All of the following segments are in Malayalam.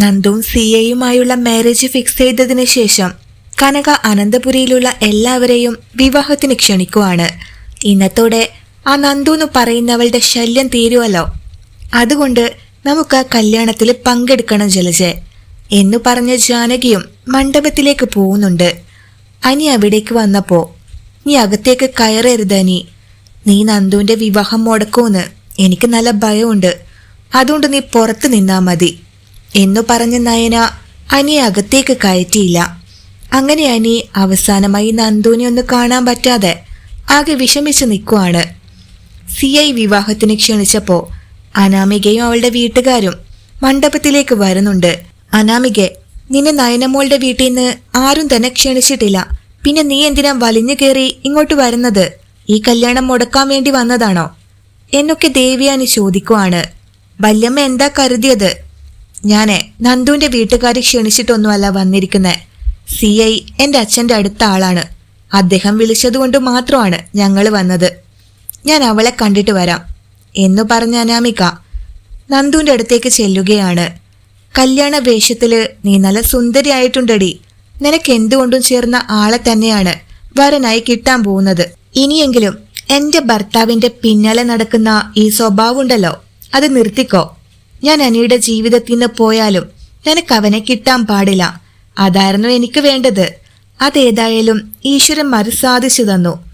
നന്ദുവും സിയയുമായുള്ള മാരേജ് ഫിക്സ് ചെയ്തതിനു ശേഷം കനക അനന്തപുരിയിലുള്ള എല്ലാവരെയും വിവാഹത്തിന് ക്ഷണിക്കുവാണ്. ഇന്നത്തോടെ ആ നന്ദു എന്ന് പറയുന്നവളുടെ ശല്യം തീരുവല്ലോ. അതുകൊണ്ട് നമുക്ക് ആ കല്യാണത്തിൽ പങ്കെടുക്കണം ജലജെ എന്നു പറഞ്ഞ ജാനകിയും മണ്ഡപത്തിലേക്ക് പോകുന്നുണ്ട്. അനി അവിടേക്ക് വന്നപ്പോ നീ അകത്തേക്ക് അനി. നീ നന്ദുവിന്റെ വിവാഹം മുടക്കുമെന്ന് എനിക്ക് നല്ല ഭയമുണ്ട്. അതുകൊണ്ട് നീ പുറത്ത് നിന്നാ മതി. എന്നു പറഞ്ഞ നയന അനിയെ അകത്തേക്ക് കയറ്റിയില്ല. അങ്ങനെ അനി അവസാനമായി നന്ദുവിനെ ഒന്ന് കാണാൻ പറ്റാതെ ആകെ വിഷമിച്ച് നിൽക്കുവാണ്. സി ഐ വിവാഹത്തിന് ക്ഷണിച്ചപ്പോ അനാമികയും അവളുടെ വീട്ടുകാരും മണ്ഡപത്തിലേക്ക് വരുന്നുണ്ട്. അനാമിക നിന്നെ നയനമോളുടെ വീട്ടിൽ നിന്ന് ആരും തന്നെ ക്ഷണിച്ചിട്ടില്ല. പിന്നെ നീ എന്തിനാ വലിഞ്ഞു കയറി ഇങ്ങോട്ട് വരുന്നത്? ഈ കല്യാണം മുടക്കാൻ വേണ്ടി വന്നതാണോ? എന്നൊക്കെ ദേവിയാനി ചോദിക്കുവാണ്. വല്യമ്മ എന്താ കരുതിയത്? ഞാനേ നന്ദുവിന്റെ വീട്ടുകാരെ ക്ഷണിച്ചിട്ടൊന്നുമല്ല വന്നിരിക്കുന്നെ. സി ഐ എന്റെ അച്ഛന്റെ അടുത്ത ആളാണ്. അദ്ദേഹം വിളിച്ചതുകൊണ്ട് മാത്രമാണ് ഞങ്ങൾ വന്നത്. ഞാൻ അവളെ കണ്ടിട്ട് വരാം. എന്ന് പറഞ്ഞ അനാമിക നന്ദുവിന്റെ അടുത്തേക്ക് ചെല്ലുകയാണ്. കല്യാണ വേഷത്തിൽ നീ നല്ല സുന്ദരിയായിട്ടുണ്ടടി. നിനക്ക് എന്തുകൊണ്ടും ചേർന്ന ആളെ തന്നെയാണ് വരനായി കിട്ടാൻ പോകുന്നത്. ഇനിയെങ്കിലും എന്റെ ഭർത്താവിന്റെ പിന്നാലെ നടക്കുന്ന ഈ സ്വഭാവമുണ്ടല്ലോ അത് നിർത്തിക്കോ. ഞാൻ അനിയുടെ ജീവിതത്തിൽ നിന്ന് പോയാലും നിനക്ക് അവനെ കിട്ടാൻ പാടില്ല. അതായിരുന്നു എനിക്ക് വേണ്ടത്. അതേതായാലും ഈശ്വരൻ മറുസാധിച്ചു തന്നു.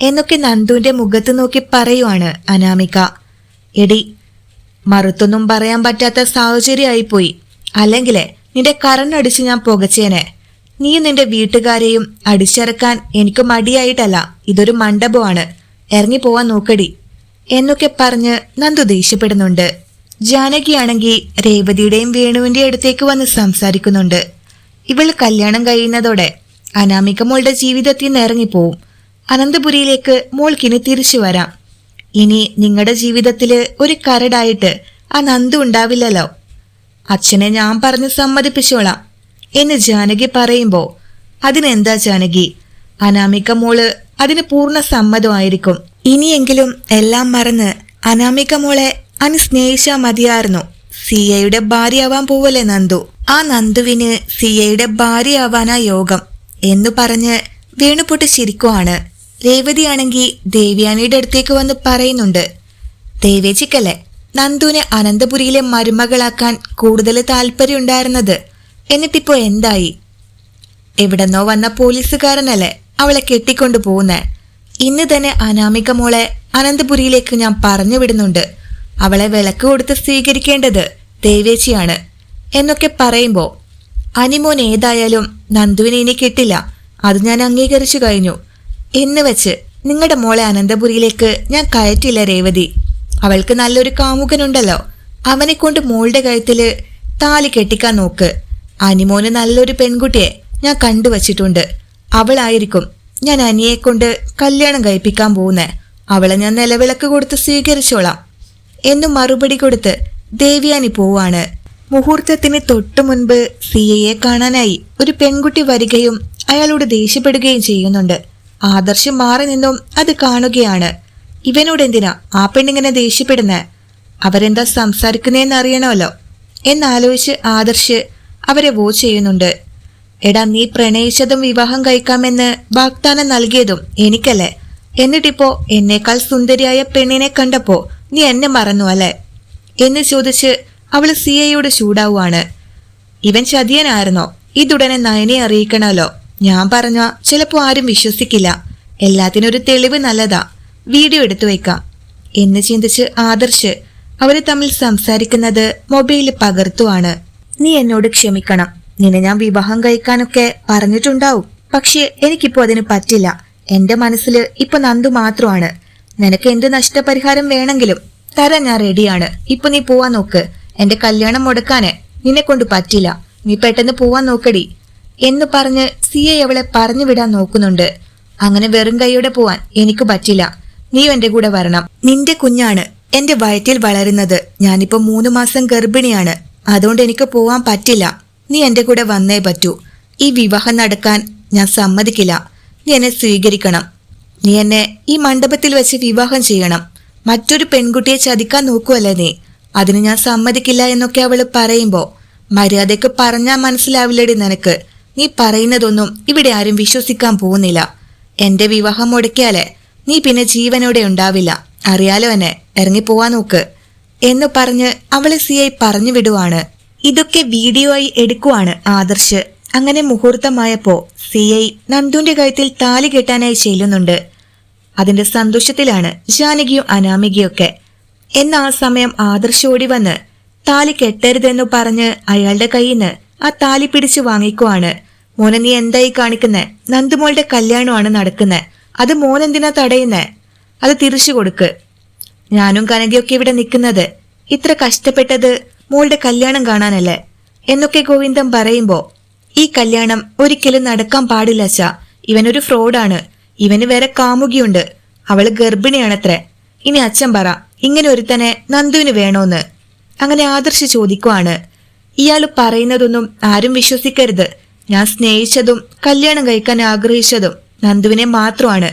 എന്നൊക്കെ നന്ദുവിന്റെ മുഖത്ത് നോക്കി പറയുവാണ് അനാമിക. എടി മറുത്തൊന്നും പറയാൻ പറ്റാത്ത സാഹചര്യമായിപ്പോയി. അല്ലെങ്കിലേ നിന്റെ കറന്നടിച്ച് ഞാൻ പുകച്ചേനെ. നീ നിന്റെ വീട്ടുകാരെയും അടിച്ചിറക്കാൻ എനിക്ക് മടിയായിട്ടല്ല. ഇതൊരു മണ്ഡപമാണ്. ഇറങ്ങി പോവാൻ നോക്കടി. എന്നൊക്കെ പറഞ്ഞ് നന്ദു ദേഷ്യപ്പെടുന്നുണ്ട്. ജാനകിയാണെങ്കിൽ രേവതിയുടെയും വേണുവിന്റെ അടുത്തേക്ക് വന്ന് സംസാരിക്കുന്നുണ്ട്. ഇവൾ കല്യാണം കഴിയുന്നതോടെ അനാമിക മോളുടെ ജീവിതത്തിൽ നിറങ്ങിപ്പോവും അനന്തപുരിയിലേക്ക് മോൾക്കിന് തിരിച്ചു വരാം. ഇനി നിങ്ങളുടെ ജീവിതത്തിൽ ഒരു കരടായിട്ട് ആ നന്ദു ഉണ്ടാവില്ലല്ലോ. അച്ഛനെ ഞാൻ പറഞ്ഞ് സമ്മതിപ്പിച്ചോളാം. എന്ന് ജാനകി പറയുമ്പോ അതിനെന്താ ജാനകി? അനാമിക മോൾ അതിന് പൂർണ സമ്മതമായിരിക്കും. ഇനിയെങ്കിലും എല്ലാം മറന്ന് അനാമിക മോളെ അനി സ്നേഹിച്ചാ മതിയായിരുന്നു. സിയയുടെ ഭാര്യയാവാൻ പോവല്ലേ നന്ദു? ആ നന്ദുവിന് സിയയുടെ ഭാര്യയാവാനാ യോഗം എന്ന് പറഞ്ഞ് വേണുപൊട്ട് ചിരിക്കുവാണ്. രേവതിയാണെങ്കിൽ ദേവ്യാനിയുടെ അടുത്തേക്ക് വന്ന് പറയുന്നുണ്ട്. ദേവേച്ചിക്കല്ലേ നന്ദുവിനെ അനന്തപുരിയിലെ മരുമകളാക്കാൻ കൂടുതൽ താല്പര്യമുണ്ടായിരുന്നത്. എന്നിട്ടിപ്പോ എന്തായി? എവിടെന്നോ വന്ന പോലീസുകാരനല്ലേ അവളെ കെട്ടിക്കൊണ്ടു പോകുന്നേ ഇന്ന് തന്നെ അനാമിക മോളെ അനന്തപുരിയിലേക്ക് ഞാൻ പറഞ്ഞു വിടുന്നുണ്ട് അവളെ വിലക്ക് കൊടുത്ത് സ്വീകരിക്കേണ്ടത് ദേവേച്ചിയാണ് എന്നൊക്കെ പറയുമ്പോ അനിമോൻ ഏതായാലും നന്ദുവിനെ ഇനി കിട്ടില്ല. അത് ഞാൻ അംഗീകരിച്ചു കഴിഞ്ഞു. എന്ന് വെച്ച് നിങ്ങളുടെ മോളെ അനന്തപുരിയിലേക്ക് ഞാൻ കയറ്റില്ല രേവതി. അവൾക്ക് നല്ലൊരു കാമുകനുണ്ടല്ലോ. അവനെ കൊണ്ട് മോളുടെ കഴുത്തിൽ താലി കെട്ടിക്കാൻ നോക്ക്. അനിമോന് നല്ലൊരു പെൺകുട്ടിയെ ഞാൻ കണ്ടുവച്ചിട്ടുണ്ട്. അവളായിരിക്കും ഞാൻ അനിയെ കൊണ്ട് കല്യാണം കഴിപ്പിക്കാൻ പോകുന്നേ. അവളെ ഞാൻ നിലവിളക്ക് കൊടുത്ത് സ്വീകരിച്ചോളാം. എന്നു മറുപടി കൊടുത്ത് ദേവ്യാനി പോവാണ്. മുഹൂർത്തത്തിന് തൊട്ടു മുൻപ് സിയയെ കാണാനായി ഒരു പെൺകുട്ടി വരികയും അയാളോട് ദേഷ്യപ്പെടുകയും ചെയ്യുന്നുണ്ട്. ആദർശ് മാറി നിന്നും അത് കാണുകയാണ്. ഇവനോട് എന്തിനാ ആ പെണ്ണിങ്ങനെ ദേഷ്യപ്പെടുന്നേ? അവരെന്താ സംസാരിക്കുന്നതെന്ന് അറിയണമല്ലോ എന്നാലോചിച്ച് ആദർശ് അവരെ വോ ചെയ്യുന്നുണ്ട്. എടാ നീ പ്രണയിച്ചതും വിവാഹം കഴിക്കാമെന്ന് വാഗ്ദാനം നൽകിയതും എനിക്കല്ലേ? എന്നിട്ടിപ്പോ എന്നേക്കാൾ സുന്ദരിയായ പെണ്ണിനെ കണ്ടപ്പോ നീ എന്നെ മറന്നു അല്ലേ? എന്ന് ചോദിച്ച് അവൾ സിയയോട് ചൂടാവുകയാണ് ഇവൻ ചതിയനായിരുന്നോ? ഇതുടനെ നയനെ അറിയിക്കണമല്ലോ. ഞാൻ പറഞ്ഞ ചിലപ്പോ ആരും വിശ്വസിക്കില്ല. എല്ലാത്തിനും ഒരു തെളിവ് നല്ലതാ. വീഡിയോ എടുത്തു വയ്ക്കാം എന്ന് ചിന്തിച്ച് ആദർശ് അവർ തമ്മിൽ സംസാരിക്കുന്നത് മൊബൈലിൽ പകർത്തുവാണ്. നീ എന്നോട് ക്ഷമിക്കണം. നിന്നെ ഞാൻ വിവാഹം കഴിക്കാനൊക്കെ പറഞ്ഞിട്ടുണ്ടാവും. പക്ഷേ എനിക്കിപ്പോ അതിന് പറ്റില്ല. എന്റെ മനസ്സിൽ ഇപ്പൊ നന്ദു മാത്രമാണ്. നിനക്ക് എന്ത് നഷ്ടപരിഹാരം വേണമെങ്കിലും തരാൻ ഞാൻ റെഡിയാണ്. ഇപ്പൊ നീ പോവാൻ നോക്ക്. എന്റെ കല്യാണം മുടക്കാന് നിന്നെ കൊണ്ട് പറ്റില്ല. നീ പെട്ടെന്ന് പോവാൻ നോക്കടി. എന്ന് പറഞ്ഞ് സിയെ അവളെ പറഞ്ഞു വിടാൻ നോക്കുന്നുണ്ട്. അങ്ങനെ വെറും കൈയോടെ പോവാൻ എനിക്ക് പറ്റില്ല. നീ എന്റെ കൂടെ വരണം. നിന്റെ കുഞ്ഞാണ് എന്റെ വയറ്റിൽ വളരുന്നത്. ഞാനിപ്പോ മൂന്ന് മാസം ഗർഭിണിയാണ്. അതുകൊണ്ട് എനിക്ക് പോവാൻ പറ്റില്ല. നീ എന്റെ കൂടെ വന്നേ പറ്റൂ. ഈ വിവാഹം നടക്കാൻ ഞാൻ സമ്മതിക്കില്ല. നീ എന്നെ സ്വീകരിക്കണം. നീ എന്നെ ഈ മണ്ഡപത്തിൽ വെച്ച് വിവാഹം ചെയ്യണം. മറ്റൊരു പെൺകുട്ടിയെ ചതിക്കാൻ നോക്കുവല്ലേ നീ? അതിന് ഞാൻ സമ്മതിക്കില്ല എന്നൊക്കെ അവൾ പറയുമ്പോ മര്യാദയ്ക്ക് പറഞ്ഞാൽ മനസ്സിലാവില്ലടി നിനക്ക്. നീ പറയുന്നതൊന്നും ഇവിടെ ആരും വിശ്വസിക്കാൻ പോകുന്നില്ല. എന്റെ വിവാഹം മുടക്കിയാലേ നീ പിന്നെ ജീവനോടെ ഉണ്ടാവില്ല. അറിയാലോ എന്നെ ഇറങ്ങിപ്പോവാൻ നോക്ക്. എന്ന് പറഞ്ഞ് അവളെ സി ഐ പറഞ്ഞു വിടുവാണ്. ഇതൊക്കെ വീഡിയോ ആയി എടുക്കുവാണ് ആദർശ്. അങ്ങനെ മുഹൂർത്തമായപ്പോ സി ഐ നന്ദുന്റെ കഴുത്തിൽ താലി കെട്ടാനായി ചെല്ലുന്നുണ്ട്. അതിന്റെ സന്തോഷത്തിലാണ് ജാനകിയും അനാമികയൊക്കെ എന്ന ആ സമയം ആദർശ് ഓടി വന്ന് താലി കെട്ടരുതെന്നു പറഞ്ഞ് അയാളുടെ കയ്യിൽ നിന്ന് ആ താലി പിടിച്ചു വാങ്ങിക്കുവാണ്. മോനെ നീ എന്തായി കാണിക്കുന്നെ? നന്ദുമോളുടെ കല്യാണമാണ് നടക്കുന്നെ. അത് മോനെന്തിനാ തടയുന്നേ? അത് തിരിച്ചു കൊടുക്ക്. ഞാനും കനകയൊക്കെ ഇവിടെ നിൽക്കുന്നത് ഇത്ര കഷ്ടപ്പെട്ടത് മോളുടെ കല്യാണം കാണാനല്ലേ? എന്നൊക്കെ ഗോവിന്ദൻ പറയുമ്പോ ഈ കല്യാണം ഒരിക്കലും നടക്കാൻ പാടില്ല അച്ഛ. ഇവനൊരു ഫ്രോഡാണ്. ഇവന് വേറെ കാമുകിയുണ്ട്. അവൾ ഗർഭിണിയാണത്രേ. ഇനി അച്ഛൻ പറ ഇങ്ങനെ ഒരുത്തനെ നന്ദുവിന് വേണോന്ന്. അങ്ങനെ ആദർശ് ചോദിക്കുവാണ്. ഇയാൾ പറയുന്നതൊന്നും ആരും വിശ്വസിക്കരുത്. ഞാൻ സ്നേഹിച്ചതും കല്യാണം കഴിക്കാൻ ആഗ്രഹിച്ചതും നന്ദുവിനെ മാത്രമാണ്.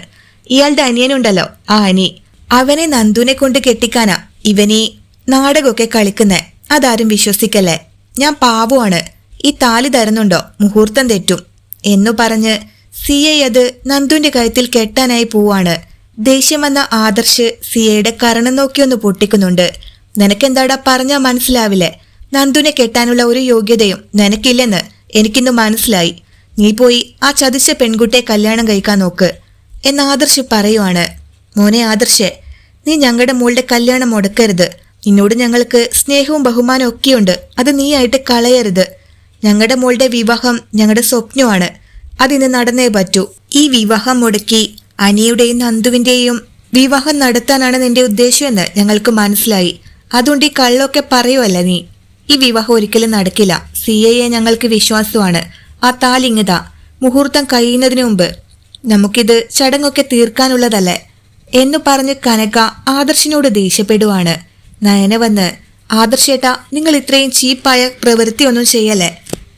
ഇയാളുടെ അനിയനുണ്ടല്ലോ ആ അനി. അവനെ നന്ദുവിനെ കൊണ്ട് കെട്ടിക്കാനാ ഇവനീ നാടകമൊക്കെ കളിക്കുന്നേ. അതാരും വിശ്വസിക്കല്ലേ. ഞാൻ പാവമാണ് ഈ താലി തരുന്നുണ്ടോ? മുഹൂർത്തം തെറ്റും. എന്നു പറഞ്ഞ് സി എ അത് നന്ദുവിന്റെ കഴുത്തിൽ കെട്ടാനായി പോവാണ്. ദേഷ്യം വന്ന ആദർശ് സിയയുടെ കരണം നോക്കിയൊന്ന് പൊട്ടിക്കുന്നുണ്ട്. നിനക്കെന്താടാ പറഞ്ഞാ മനസ്സിലാവില്ലേ? നന്ദുവിനെ കെട്ടാനുള്ള ഒരു യോഗ്യതയും നിനക്കില്ലെന്ന് എനിക്കിന്ന് മനസ്സിലായി. നീ പോയി ആ ചതിച്ച പെൺകുട്ടിയെ കല്യാണം കഴിക്കാൻ നോക്ക് എന്ന് ആദർശ് പറയുവാണ്. മോനെ ആദർശേ നീ ഞങ്ങളുടെ മോളുടെ കല്യാണം മുടക്കരുത്. നിന്നോട് ഞങ്ങൾക്ക് സ്നേഹവും ബഹുമാനവും ഒക്കെയുണ്ട്. അത് നീയായിട്ട് കളയരുത്. ഞങ്ങളുടെ മോളുടെ വിവാഹം ഞങ്ങളുടെ സ്വപ്നമാണ്. അതിന് നടന്നേ പറ്റൂ. ഈ വിവാഹം മുടക്കി അനിയുടെയും നന്ദുവിന്റെയും വിവാഹം നടത്താനാണ് നിന്റെ ഉദ്ദേശമെന്ന് ഞങ്ങൾക്ക് മനസ്സിലായി. അതുകൊണ്ട് ഈ കള്ളൊക്കെ പറയുമല്ല നീ? ഈ വിവാഹം ഒരിക്കലും നടക്കില്ല. സി എ ഞങ്ങൾക്ക് വിശ്വാസമാണ്. ആ താലിങ്ങതാ മുഹൂർത്തം കഴിയുന്നതിന് മുമ്പ്. നമുക്കിത് ചടങ്ങൊക്കെ തീർക്കാനുള്ളതല്ലേ? എന്ന് പറഞ്ഞ് കനക ആദർശിനോട് ദേഷ്യപ്പെടുവാണ്. നയന വന്ന് ആദർശേട്ട നിങ്ങൾ ഇത്രയും ചീപ്പായ പ്രവൃത്തിയൊന്നും ചെയ്യല്ലേ?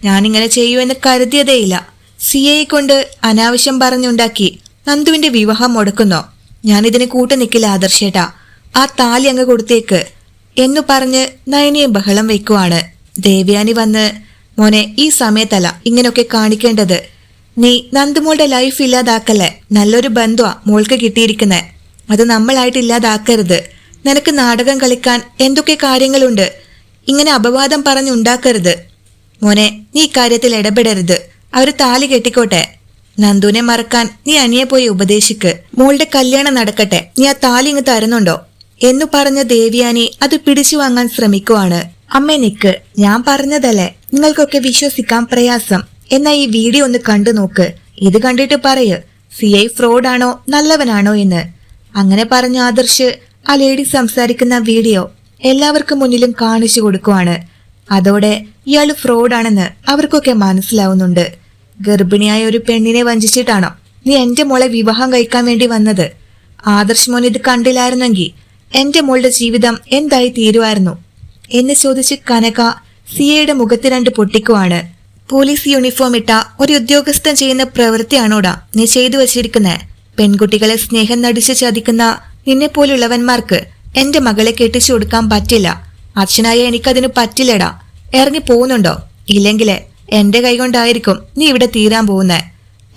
ഞാനിങ്ങനെ ചെയ്യുമെന്ന് കരുതിയതേയില്ല. സി എയെ കൊണ്ട് അനാവശ്യം പറഞ്ഞുണ്ടാക്കി നന്ദുവിന്റെ വിവാഹം മുടക്കുന്നോ? ഞാനിതിന് കൂട്ടു നിൽക്കില്ല ആദർശേട്ടാ. ആ താലി അങ്ങ് കൊടുത്തേക്ക് എന്നു പറഞ്ഞ് നയനിയെ ബഹളം വെക്കുവാണ്. ദേവ്യാനി വന്ന് മോനെ ഈ സമയത്തല്ല ഇങ്ങനെയൊക്കെ കാണിക്കേണ്ടത്. നീ നന്ദുമോളുടെ ലൈഫ് ഇല്ലാതാക്കല്ലേ? നല്ലൊരു ബന്ധുവാ മോൾക്ക് കിട്ടിയിരിക്കുന്നേ. അത് നമ്മളായിട്ട് ഇല്ലാതാക്കരുത്. നിനക്ക് നാടകം കളിക്കാൻ എന്തൊക്കെ കാര്യങ്ങളുണ്ട്? ഇങ്ങനെ അപവാദം പറഞ്ഞുണ്ടാക്കരുത്. മോനെ നീ ഇക്കാര്യത്തിൽ ഇടപെടരുത്. അവർ താലി കെട്ടിക്കോട്ടെ. നന്ദുവിനെ മറക്കാൻ നീ അനിയെ പോയി ഉപദേശിക്ക്. മോളുടെ കല്യാണം നടക്കട്ടെ. നീ ആ താലി ഇങ്ങ് തരുന്നുണ്ടോ? എന്നു പറഞ്ഞ ദേവിയാനി അത് പിടിച്ചു വാങ്ങാൻ ശ്രമിക്കുവാണ്. അമ്മ നിക്ക്. ഞാൻ പറഞ്ഞതല്ലേ? നിങ്ങൾക്കൊക്കെ വിശ്വസിക്കാൻ പ്രയാസം. എന്നാ ഈ വീഡിയോ ഒന്ന് കണ്ടു നോക്ക്. ഇത് കണ്ടിട്ട് പറയ്. സി ഐ ഫ്രോഡാണോ നല്ലവനാണോ എന്ന്. അങ്ങനെ പറഞ്ഞ ആദർശ് ആ ലേഡി സംസാരിക്കുന്ന വീഡിയോ എല്ലാവർക്കും മുന്നിലും കാണിച്ചു കൊടുക്കുവാണ്. അതോടെ ഇയാൾ ഫ്രോഡാണെന്ന് അവർക്കൊക്കെ മനസ്സിലാവുന്നുണ്ട്. ഗർഭിണിയായ ഒരു പെണ്ണിനെ വഞ്ചിച്ചിട്ടാണോ നീ എന്റെ മോളെ വിവാഹം കഴിക്കാൻ വേണ്ടി വന്നത്? ആദർശ് മോൻ ഇത് കണ്ടില്ലായിരുന്നെങ്കിൽ എന്റെ മോളുടെ ജീവിതം എന്തായി തീരുമായിരുന്നു? എന്ന് ചോദിച്ച് കനക സിയയുടെ മുഖത്ത് രണ്ട് പൊട്ടിക്കുവാണ്. പോലീസ് യൂണിഫോം ഇട്ട ഒരു ഉദ്യോഗസ്ഥൻ ചെയ്യുന്ന പ്രവൃത്തിയാണോടാ നീ ചെയ്തു വച്ചിരിക്കുന്നത് പെൺകുട്ടികളെ സ്നേഹം നടിച്ച് ചതിക്കുന്ന നിന്നെ പോലുള്ളവന്മാർക്ക് എന്റെ മകളെ കെട്ടിച്ചു കൊടുക്കാൻ പറ്റില്ല. അച്ഛനായ എനിക്കതിന് പറ്റില്ലടാ. ഇറങ്ങി പോകുന്നുണ്ടോ? ഇല്ലെങ്കിലേ എന്റെ കൈകൊണ്ടായിരിക്കും നീ ഇവിടെ തീരാൻ പോകുന്നേ.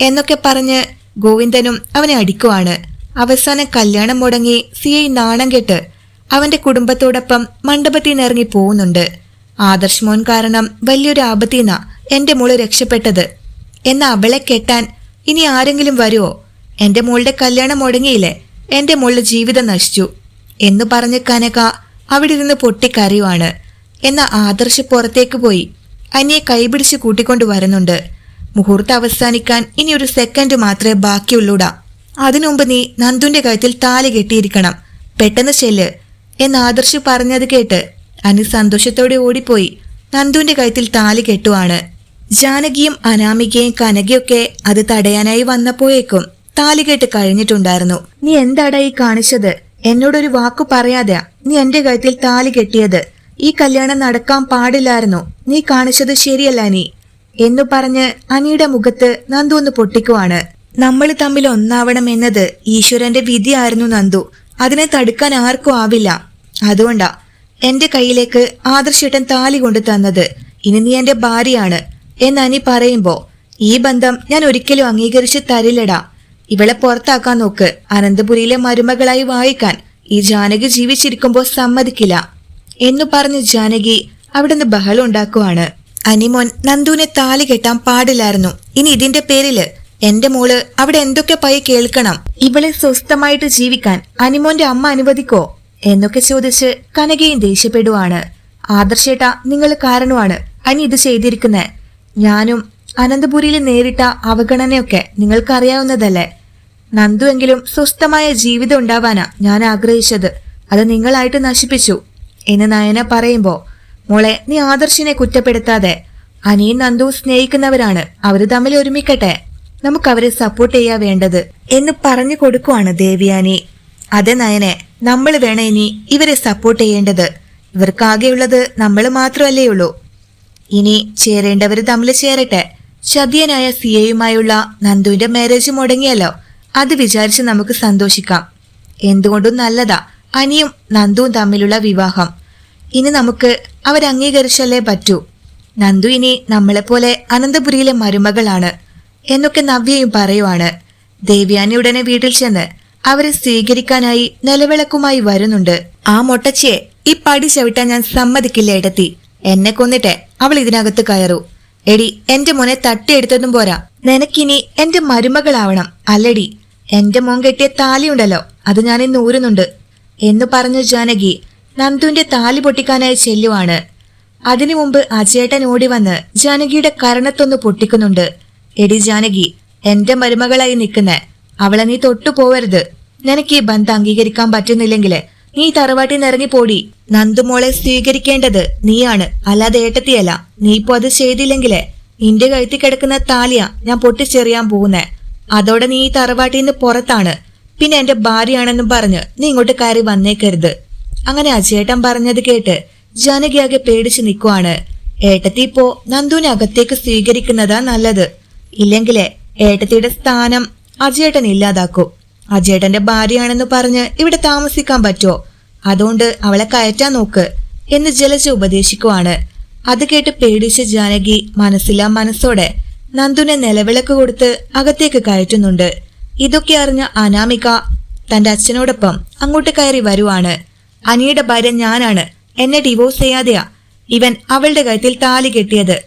എന്നൊക്കെ പറഞ്ഞ് ഗോവിന്ദനും അവനെ അടിക്കുവാണ്. അവസാനം കല്യാണം മുടങ്ങി സി ഐ നാണം കെട്ട് അവന്റെ കുടുംബത്തോടൊപ്പം മണ്ഡപത്തിൽ നിന്ന് ഇറങ്ങി പോകുന്നുണ്ട്. ആദർശ് മോൻ കാരണം വലിയൊരു ആപത്തിന്ന എന്റെ മോൾ രക്ഷപ്പെട്ടത്. എന്ന അവളെ കെട്ടാൻ ഇനി ആരെങ്കിലും വരുമോ എന്റെ മോളുടെ കല്യാണം മുടങ്ങിയില്ലേ? എന്റെ മോളുടെ ജീവിതം നശിച്ചു. എന്ന് പറഞ്ഞ് കനക അവിടെ ഇരുന്ന് പൊട്ടിക്കരയുവാണ്. എന്ന ആദർശ് പുറത്തേക്ക് പോയി. അനിയെ കൈപിടിച്ച് കൂട്ടിക്കൊണ്ട് വരുന്നുണ്ട്. മുഹൂർത്തം അവസാനിക്കാൻ ഇനി ഒരു സെക്കൻഡ് മാത്രമേ ബാക്കിയുള്ളൂടാ. അതിനുമുമ്പ് നീ നന്ദുന്റെ കഴുത്തിൽ താലി കെട്ടിയിരിക്കണം. പെട്ടെന്ന് ചെല്ല്. എന്ന് ആദർശ് പറഞ്ഞത് കേട്ട് അനി സന്തോഷത്തോടെ ഓടിപ്പോയി. നന്ദുവിന്റെ കഴുത്തിൽ താലി കെട്ടുവാണ്. ജാനകിയും അനാമികയും കനകയൊക്കെ അത് തടയാനായി വന്നപ്പോഴേക്കും താലി കെട്ട് കഴിഞ്ഞിട്ടുണ്ടായിരുന്നു. നീ എന്താടാ ഈ കാണിച്ചത്? എന്നോടൊരു വാക്കു പറയാതെ നീ എന്റെ കഴുത്തിൽ താലി കെട്ടിയത്. ഈ കല്യാണം നടക്കാൻ പാടില്ലായിരുന്നു. നീ കാണിച്ചത് ശരിയല്ല നീ എന്നു പറഞ്ഞ് അനിയുടെ മുഖത്ത് നന്ദു ഒന്ന് പൊട്ടിക്കുവാണ്. നമ്മൾ തമ്മിൽ ഒന്നാവണം എന്നത് ഈശ്വരന്റെ വിധിയായിരുന്നു നന്ദു. അതിനെ തടുക്കാൻ ആർക്കും ആവില്ല. അതുകൊണ്ടാ എന്റെ കയ്യിലേക്ക് ആദർശേട്ടൻ താലി കൊണ്ടു തന്നത്. ഇനി നീ എന്റെ ഭാര്യയാണ്. എന്ന് അനി പറയുമ്പോ ഈ ബന്ധം ഞാൻ ഒരിക്കലും അംഗീകരിച്ച് തരില്ലടാ. ഇവളെ പുറത്താക്കാൻ നോക്ക്. അനന്തപുരിയിലെ മരുമകളായി വായിക്കാൻ. ഈ ജാനകി ജീവിച്ചിരിക്കുമ്പോൾ സമ്മതിക്കില്ല. എന്നു പറഞ്ഞ് ജാനകി അവിടെ നിന്ന് ബഹളം ഉണ്ടാക്കുവാണ്. അനിമോൻ നന്ദുവിനെ താലി കെട്ടാൻ പാടില്ലായിരുന്നു. ഇനി ഇതിന്റെ പേരിൽ എന്റെ മോൾ അവിടെ എന്തൊക്കെ പൈ കേൾക്കണം? ഇവളെ സ്വസ്ഥമായിട്ട് ജീവിക്കാൻ അനിമോന്റെ അമ്മ അനുവദിക്കോ? എന്നൊക്കെ ചോദിച്ച് കനകയും ദേഷ്യപ്പെടുവാണ്. ആദർശേട്ട നിങ്ങൾ കാരണമാണ് അനി ഇത് ചെയ്തിരിക്കുന്നേ. ഞാനും അനന്തപുരിയിൽ നേരിട്ട അവഗണനയൊക്കെ നിങ്ങൾക്കറിയാവുന്നതല്ലേ? നന്ദുവെങ്കിലും സ്വസ്ഥമായ ജീവിതം ഉണ്ടാവാനാ ഞാൻ ആഗ്രഹിച്ചത്. അത് നിങ്ങളായിട്ട് നശിപ്പിച്ചു. എന്ന് നയന പറയുമ്പോ മോളെ നീ ആദർശിനെ കുറ്റപ്പെടുത്താതെ അനിയും നന്ദു സ്നേഹിക്കുന്നവരാണ്. അവർ തമ്മിൽ ഒരുമിക്കട്ടെ. നമുക്ക് അവരെ സപ്പോർട്ട് ചെയ്യാ വേണ്ടത്. എന്ന് പറഞ്ഞു കൊടുക്കുവാണ് ദേവിയാനി. അതെ നയനെ നമ്മൾ വേണം ഇനി ഇവരെ സപ്പോർട്ട് ചെയ്യേണ്ടത്. ഇവർക്കാകെയുള്ളത് നമ്മൾ മാത്രമല്ലേ ഉള്ളൂ. ഇനി ചേരേണ്ടവർ തമ്മിൽ ചേരട്ടെ. ചതിയനായ സിയയുമായുള്ള നന്ദുവിന്റെ മാരേജ് മുടങ്ങിയല്ലോ. അത് വിചാരിച്ച് നമുക്ക് സന്തോഷിക്കാം. എന്തുകൊണ്ടും നല്ലതാ. അനിയും നന്ദുവും തമ്മിലുള്ള വിവാഹം. ഇനി നമുക്ക് അവരംഗീകരിച്ചല്ലേ പറ്റൂ. നന്ദു ഇനി നമ്മളെപ്പോലെ അനന്തപുരിയിലെ മരുമകളാണ് എന്നൊക്കെ നവ്യയും പറയുവാണ്. ദേവ്യാനി ഉടനെ വീട്ടിൽ ചെന്ന് അവരെ സ്വീകരിക്കാനായി നിലവിളക്കുമായി വരുന്നുണ്ട്. ആ മൊട്ടച്ചിയെ ഈ പടി ചവിട്ടാൻ ഞാൻ സമ്മതിക്കില്ല ഇടത്തി എന്നെ കൊന്നിട്ടെ അവൾ ഇതിനകത്ത് കയറു. എടി എന്റെ മോനെ തട്ടിയെടുത്തതും പോരാ. നിനക്കിനി എന്റെ മരുമകളാവണം അല്ലടി. എന്റെ മോൻ കെട്ടിയ താലിയുണ്ടല്ലോ അത് ഞാൻ ഇന്ന് ഊരുന്നുണ്ട്. എന്ന് പറഞ്ഞു ജാനകി നന്ദുവിന്റെ താലി പൊട്ടിക്കാനായി ചെല്ലുവാണ്. അതിനു മുമ്പ് അജേട്ടൻ ഓടി വന്ന് ജാനകിയുടെ കരണത്തൊന്ന് പൊട്ടിക്കുന്നുണ്ട്. എടി ജാനകി എന്റെ മരുമകളായി നിൽക്കുന്ന അവളെ നീ തൊട്ടു പോവരുത്. നിനക്ക് ഈ ബന്ധം അംഗീകരിക്കാൻ പറ്റുന്നില്ലെങ്കിൽ നീ തറവാട്ടിൽ നിറങ്ങി പോടി. നന്ദുമോളെ സ്വീകരിക്കേണ്ടത് നീയാണ് അല്ലാതെ ഏട്ടത്തിയല്ല. നീ ഇപ്പൊ അത് ചെയ്തില്ലെങ്കിലേ നിന്റെ കഴുത്തി കിടക്കുന്ന താലിയ ഞാൻ പൊട്ടിച്ചെറിയാൻ പോകുന്നേ. അതോടെ നീ ഈ തറവാട്ടിൽ നിന്ന് പുറത്താണ്. പിന്നെ എന്റെ ഭാര്യയാണെന്നും പറഞ്ഞ് നീ ഇങ്ങോട്ട് കയറി വന്നേക്കരുത്. അങ്ങനെ അജേട്ടൻ പറഞ്ഞത് കേട്ട് ജാനകിയാകെ പേടിച്ചു നിൽക്കുവാണ് ഏട്ടത്തി ഇപ്പോ നന്ദുവിനെ അകത്തേക്ക് സ്വീകരിക്കുന്നതാ നല്ലത്. ഇല്ലെങ്കിലേ ഏട്ടത്തിയുടെ സ്ഥാനം അജേട്ടൻ ഇല്ലാതാക്കും. അജേട്ടന്റെ ഭാര്യയാണെന്ന് പറഞ്ഞ് ഇവിടെ താമസിക്കാൻ പറ്റുമോ? അതുകൊണ്ട് അവളെ കയറ്റാൻ നോക്ക് എന്ന് ജലജ ഉപദേശിക്കുവാണ്. അത് കേട്ട് പേടിച്ച ജാനകി മനസ്സിലാ മനസ്സോടെ നന്ദുനെ നിലവിളക്ക് കൊടുത്ത് അകത്തേക്ക് കയറ്റുന്നുണ്ട്. ഇതൊക്കെ അറിഞ്ഞ അനാമിക തന്റെ അച്ഛനോടൊപ്പം അങ്ങോട്ട് കയറി വരുവാണ്. അനിയുടെ ഭാര്യ ഞാനാണ്. എന്നെ ഡിവോഴ്സ് ചെയ്യാതെയാ. ഇവൻ അവളുടെ കഴുത്തിൽ താലി കെട്ടിയത്.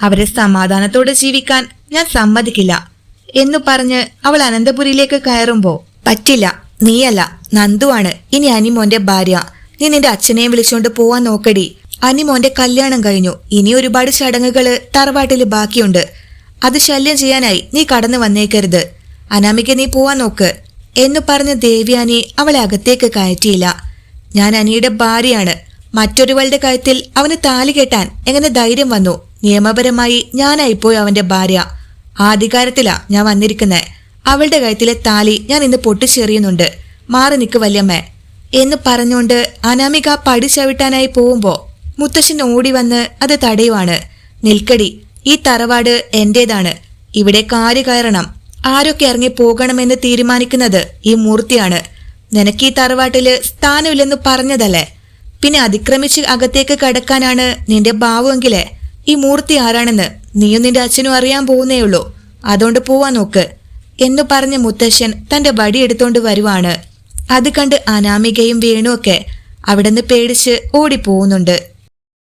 അവരെ സമാധാനത്തോടെ ജീവിക്കാൻ ഞാൻ സമ്മതിക്കില്ല എന്നു പറഞ്ഞ് അവൾ അനന്തപുരിയിലേക്ക് കയറുമ്പോ പറ്റില്ല നീയല്ല നന്ദുവാണ് ഇനി അനിമോന്റെ ഭാര്യ. നീ നിന്റെ അച്ഛനെയും വിളിച്ചുകൊണ്ട് പോവാൻ നോക്കടി. അനിമോന്റെ കല്യാണം കഴിഞ്ഞു. ഇനി ഒരുപാട് ചടങ്ങുകൾ തറവാട്ടിൽ ബാക്കിയുണ്ട്. അത് ശല്യം ചെയ്യാനായി നീ കടന്നു വന്നേക്കരുത്. അനാമിക നീ പോവാൻ നോക്ക്. എന്ന് പറഞ്ഞ് ദേവ്യാനി അവളെ അകത്തേക്ക് കയറ്റിയില്ല. ഞാൻ അനിയുടെ ഭാര്യയാണ്. മറ്റൊരുവളുടെ കയത്തിൽ അവന് താലി കെട്ടാൻ എങ്ങനെ ധൈര്യം വന്നു? നിയമപരമായി ഞാനായിപ്പോയി അവന്റെ ഭാര്യ. ആ അധികാരത്തിലാ ഞാൻ വന്നിരിക്കുന്നത് അവളുടെ കയത്തിലെ താലി ഞാൻ ഇന്ന് പൊട്ടിച്ചെറിയുന്നുണ്ട്. മാറി നിൽക്ക് വല്യമ്മേ. എന്ന് പറഞ്ഞുകൊണ്ട് അനാമിക പടി ചവിട്ടാനായി പോകുമ്പോ മുത്തശ്ശൻ ഓടി വന്ന് അത് തടയുവാണ്. നിൽക്കടി ഈ തറവാട് എന്റേതാണ്. ഇവിടെ കാര് കയറണം. ആരൊക്കെ ഇറങ്ങി പോകണമെന്ന് തീരുമാനിക്കുന്നത് ഈ മൂർത്തിയാണ്. നിനക്ക് ഈ തറവാട്ടിൽ സ്ഥാനമില്ലെന്ന് പറഞ്ഞതല്ലേ? പിന്നെ അതിക്രമിച്ച് അകത്തേക്ക് കടക്കാനാണ് നിന്റെ ഭാവമെങ്കിലേ. ഈ മൂർത്തി ആരാണെന്ന് നീയും നിന്റെ അച്ഛനും അറിയാൻ പോകുന്നേ ഉള്ളൂ. അതുകൊണ്ട് പോവാൻ നോക്ക്. എന്നു പറഞ്ഞ മുത്തശ്ശൻ തന്റെ വടി എടുത്തോണ്ട് വരുവാണ്. അത് കണ്ട് അനാമികയും വേണുവൊക്കെ അവിടുന്ന് പേടിച്ച് ഓടിപ്പോകുന്നുണ്ട്